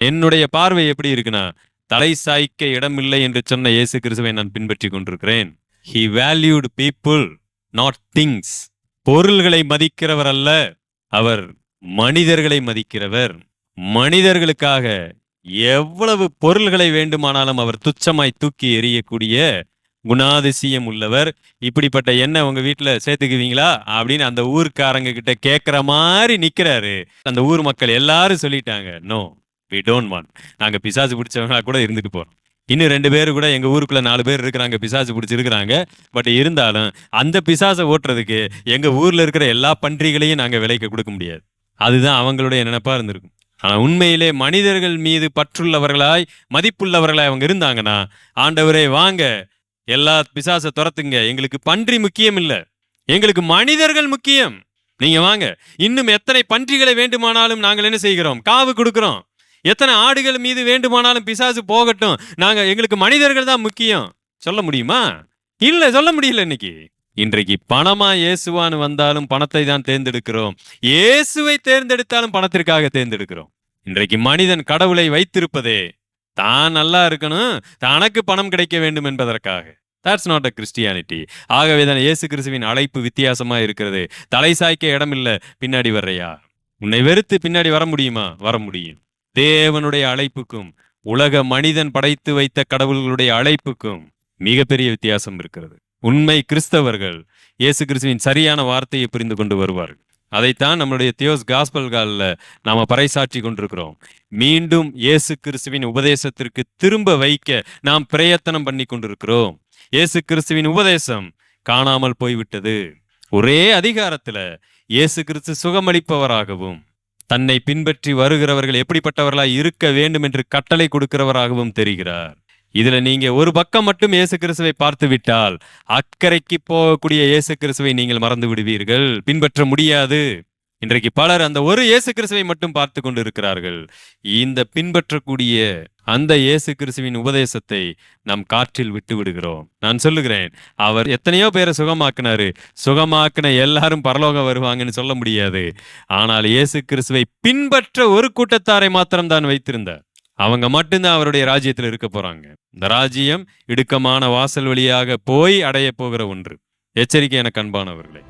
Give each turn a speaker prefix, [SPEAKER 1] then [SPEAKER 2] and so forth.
[SPEAKER 1] என்னுடைய பார்வை எப்படி இருக்குன்னா தலை சாய்க்க இடமில்லை என்று சொன்ன இயேசு கிறிஸ்துவை நான் பின்பற்றி கொண்டிருக்கிறேன். He valued people not things பொருள்களை மதிக்கிறவர் அல்ல அவர் மனிதர்களை மதிக்கிறவர். மனிதர்களுக்காக எவ்வளவு பொருள்களை வேண்டுமானாலும் அவர் துச்சமாய் தூக்கி எறியக்கூடிய குணாதிசயம் உள்ளவர். இப்படிப்பட்ட எண்ணெய் உங்க வீட்டுல சேர்த்துக்குவீங்களா? அப்படின்னு அந்த ஊர்க்காரங்க கிட்ட கேக்குற மாதிரி நிக்கிறாரு. அந்த ஊர் மக்கள் எல்லாரும் சொல்லிட்டாங்க நோ வி டோன்ட் வாண்ட் நாங்கள் பிசாசு பிடிச்சவங்களா கூட இருந்துட்டு போகிறோம் இன்னும் ரெண்டு பேர் கூட எங்கள் ஊருக்குள்ள நாலு பேர் இருக்கிறாங்க பிசாசு பிடிச்சிருக்கிறாங்க. பட் இருந்தாலும் அந்த பிசாசை ஓட்டுறதுக்கு எங்கள் ஊரில் இருக்கிற எல்லா பன்றிகளையும் நாங்கள் விலைக்கு கொடுக்க முடியாது. அதுதான் அவங்களுடைய நினைப்பாக இருந்திருக்கும். ஆனால் உண்மையிலே மனிதர்கள் மீது பற்றுள்ளவர்களாய் மதிப்புள்ளவர்களாய் அவங்க இருந்தாங்கன்னா ஆண்டவரே வாங்க எல்லா பிசாசை துரத்துங்க. எங்களுக்கு பன்றி முக்கியம் இல்லை. எங்களுக்கு மனிதர்கள் முக்கியம். நீங்கள் வாங்க. இன்னும் எத்தனை பன்றிகளை வேண்டுமானாலும் நாங்கள் என்ன செய்கிறோம்? காவு கொடுக்குறோம். எத்தனை ஆடுகள் மீது வேண்டுமானாலும் பிசாசு போகட்டும். நாங்கள் எங்களுக்கு மனிதர்கள் தான் முக்கியம். சொல்ல முடியுமா? இல்லை சொல்ல முடியல இன்னைக்கு. இன்றைக்கு பணமா இயேசுவான்னு வந்தாலும் பணத்தை தான் தேர்ந்தெடுக்கிறோம். இயேசுவை தேர்ந்தெடுத்தாலும் பணத்திற்காக தேர்ந்தெடுக்கிறோம். இன்றைக்கு மனிதன் கடவுளை வைத்திருப்பதே. தான் நல்லா இருக்கணும். தனக்கு பணம் கிடைக்க வேண்டும் என்பதற்காக. தட்ஸ் நாட் அ கிறிஸ்டியானிட்டி ஆகவே தான் இயேசு கிறிஸ்துவின் அழைப்பு வித்தியாசமாக இருக்கிறது. தலை சாய்க்க இடம் பின்னாடி வர்றையா? உன்னை வெறுத்து பின்னாடி வர முடியுமா? வர முடியும். தேவனுடைய அழைப்புக்கும் உலக மனிதன் படைத்து வைத்த கடவுள்களுடைய அழைப்புக்கும் மிகப்பெரிய வித்தியாசம் இருக்கிறது. உண்மை கிறிஸ்தவர்கள் இயேசு கிறிஸ்துவின் சரியான வார்த்தையை புரிந்து கொண்டு வருவார்கள். அதைத்தான் நம்மளுடைய தியோஸ் காஸ்பல் காலில் நாம பறைசாற்றி கொண்டிருக்கிறோம். மீண்டும் இயேசு கிறிஸ்துவின் உபதேசத்திற்கு திரும்ப வைக்க நாம் பிரயத்தனம் பண்ணி கொண்டிருக்கிறோம். இயேசு கிறிஸ்துவின் உபதேசம் காணாமல் போய்விட்டது. ஒரே அதிகாரத்துல இயேசு கிறிஸ்து சுகமளிப்பவராகவும் தன்னை பின்பற்றி வருகிறவர்கள் எப்படிப்பட்டவர்களாய் இருக்க வேண்டும் என்று கட்டளை கொடுக்கிறவராகவும் தெரிகிறார். இதுல நீங்க ஒரு பக்கம் மட்டும் இயேசு கிறிஸ்துவை பார்த்து விட்டால் அக்கறைக்கு போகக்கூடிய இயேசு கிறிஸ்துவை நீங்கள் மறந்து விடுவீர்கள் பின்பற்ற முடியாது. இன்றைக்கு பலர் அந்த ஒரு இயேசு கிறிஸ்துவை மட்டும் பார்த்து கொண்டு இருக்கிறார்கள் இந்த பின்பற்றக்கூடிய அந்த இயேசு கிறிஸ்துவின் உபதேசத்தை நாம் காற்றில் விட்டு விடுகிறோம். நான் சொல்லுகிறேன் அவர் எத்தனையோ பேரை சுகமாக்குனாரு. சுகமாக்குன எல்லாரும் பரலோகம் வருவாங்கன்னு சொல்ல முடியாது. ஆனால் இயேசு கிறிஸ்துவை பின்பற்ற ஒரு கூட்டத்தாரை மாத்திரம் தான் வைத்திருந்தார். அவங்க மட்டும்தான் அவருடைய ராஜ்யத்தில் இருக்க போறாங்க. இந்த ராஜ்யம் இடுக்கமான வாசல் வழியாக போய் அடைய போகிற ஒன்று. எச்சரிக்கை எனக்கு அன்பானவர்களே.